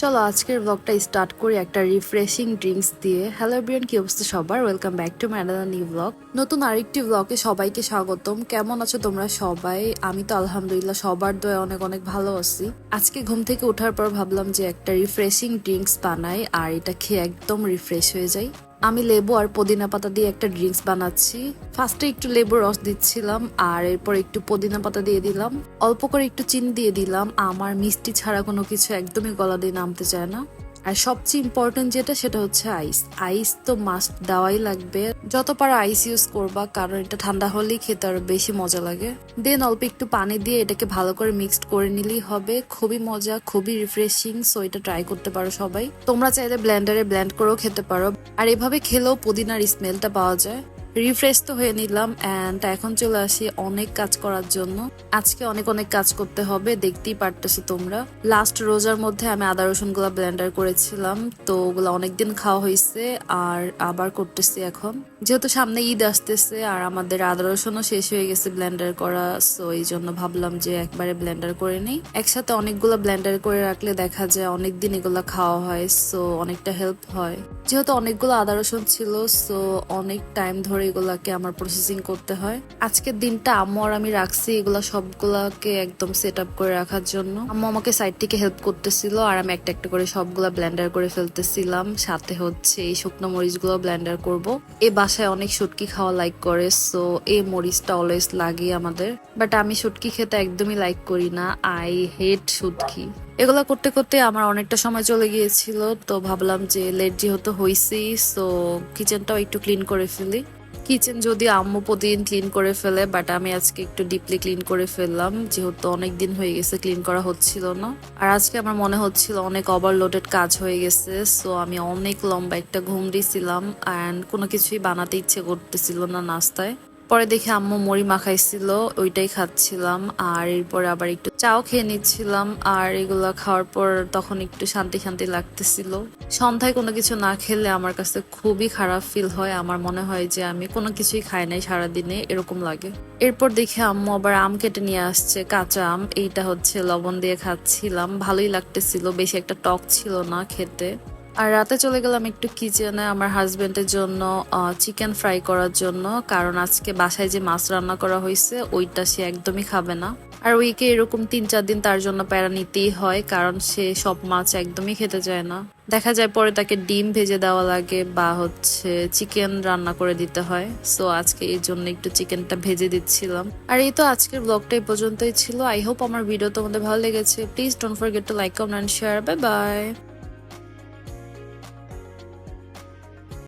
চলো আজকের ব্লগটা স্টার্ট করি একটা রিফ্রেশিং ড্রিঙ্কস দিয়ে। হ্যালো ব্রিয়ান কি অবস্থা সবার? Welcome back to my another new blog নতুন আরেকটি ব্লগে সবাইকে স্বাগতম। কেমন আছো তোমরা সবাই? আমি তো আলহামদুলিল্লাহ সবার দয়ে অনেক অনেক ভালো আছি। আজকে ঘুম থেকে ওঠার পর ভাবলাম যে একটা রিফ্রেশিং ড্রিঙ্কস বানাই, আর এটা খেয়ে একদম রিফ্রেশ হয়ে যাই। আমি লেবু আর পুদিনা পাতা দিয়ে একটা ড্রিঙ্কস বানাচ্ছি। ফার্স্টে একটু লেবু রস দিচ্ছিলাম, আর এরপর একটু পুদিনা পাতা দিয়ে দিলাম। অল্প করে একটু চিনি দিয়ে দিলাম। আমার মিষ্টি ছাড়া কোনো কিছু একদমই গলা দিয়ে নামতে চায় না। আর সবচেয়ে ইম্পর্টেন্ট যেটা সেটা হচ্ছে আইস আইস তো মাস্ট দেওয়াই লাগবে। যত পারো আইস ইউজ করবা, কারণ এটা ঠান্ডা হলেই খেতে আরও বেশি মজা লাগে। দেন অল্প একটু পানি দিয়ে এটাকে ভালো করে মিক্সড করে নিলেই হবে। খুবই মজা, খুবই রিফ্রেশিং সো এটা ট্রাই করতে পারো সবাই। তোমরা চাইলে ব্লেন্ডারে ব্লেন্ড করেও খেতে পারো। আর এভাবে খেলেও পুদিনার স্মেলটা পাওয়া যায়। রিফ্রেশ তো হয়ে নিলাম অ্যান্ড এখন চলে আসি অনেক কাজ করার জন্য। আজকে অনেক অনেক কাজ করতে হবে, দেখতেই পারতেছো তোমরা। লাস্ট রোজার মধ্যে আমি আদা রসুনগুলা ব্লেন্ডার করেছিলাম, তো ওগুলো অনেকদিন খাওয়া হয়েছে আর আবার করতেছি এখন। যেহেতু সামনে ঈদ আসতেছে আর আমাদের আদা রসুনও শেষ হয়ে গেছে ব্লেন্ডার করা সো এই জন্য ভাবলাম যে একবারে ব্লেন্ডার করে নেই। একসাথে অনেকগুলো ব্লেন্ডার করে রাখলে দেখা যায় অনেকদিন এগুলো খাওয়া হয় সো অনেকটা হেল্প হয়। যেহেতু অনেকগুলো আদা রসুন ছিল সো অনেক টাইম ধরে এগুলাকে আমার প্রসেসিং করতে হয়। আজকের দিনটা আম্মু আর আমি রাখছি এগুলা সবগুলাকে একদম সেট আপ করে রাখার জন্য। আম্মু আমাকে সাইড থেকে হেল্প করতেছিল আর আমি একটা একটা করে সবগুলা ব্লেন্ডার করে ফেলতেছিলাম। সাথে হচ্ছে এই শুকনো মরিচগুলো ব্লেন্ডার করব। এই বাসায় অনেক শুটকি খাওয়া লাইক করে সো এই মরিচটা অলওয়েজ লাগে আমাদের। বাট আমি শুটকি খেতে একদমই লাইক করি না। আই হেট শুটকি। এগুলা করতে করতে আমার অনেকটা সময় চলে গিয়েছিল, তো ভাবলাম যে লেট যেহেতু হয়েছি সো কিচেনটাও একটু ক্লিন করে ফেলি। কিচেন যদি আম্মু প্রতিদিন ক্লিন করে ফেলে, বাট আমি আজকে একটু ডিপলি ক্লিন করে ফেললাম, যেহেতু অনেক দিন হয়ে গেছে ক্লিন করা হচ্ছিল না। আর আজকে আমার মনে হচ্ছিল অনেক ওভারলোডেড কাজ হয়ে গেছে সো আমি অনেক লম্বা একটা ঘুম দিয়েছিলাম অ্যান্ড কোনো কিছুই বানাতে ইচ্ছে করতেছিল না নাস্তায়। পরে দেখে আম্মু মুড়ি মাখাইছিল, ওইটাই খাচ্ছিলাম। আর এরপরে আবার একটু চাও খেয়ে নিচ্ছিলাম। আর এগুলো খাওয়ার পর তখন একটু শান্তি শান্তি লাগতেছিল। সন্ধ্যায় কোনো কিছু না খেলে আমার কাছে খুবই খারাপ ফিল হয়। আমার মনে হয় যে আমি কোনো কিছুই খাই নাই সারাদিনে, এরকম লাগে। এরপর দেখে আম্মু আবার আম কেটে নিয়ে আসছে, কাঁচা আম। এইটা হচ্ছে লবণ দিয়ে খাচ্ছিলাম। ভালোই লাগতেছিল, বেশি একটা টক ছিল না খেতে। আর রাতে চলে গেলাম একটু কিচেনে আমার হাজবেন্ডের জন্য চিকেন ফ্রাই করার জন্য। কারণ আজকে বাসায় যে মাছ রান্না করা হয়েছে, ওইটা সে একদমই খাবে না। আর উইকে এরকম তিন চার দিন তার জন্য প্যারা নিতেই হয়, কারণ সে সব মাছ একদমই খেতে চায় না। দেখা যায় পরে তাকে ডিম ভেজে দেওয়া লাগে বা হচ্ছে চিকেন রান্না করে দিতে হয়। সো আজকে এই জন্য একটু চিকেনটা ভেজে দিচ্ছিলাম। আর এই তো আজকের ব্লগটা এই পর্যন্তই ছিল। আই হোপ আমার ভিডিও তোমাদের ভালো লেগেছে। Please don't forget to like comment share bye bye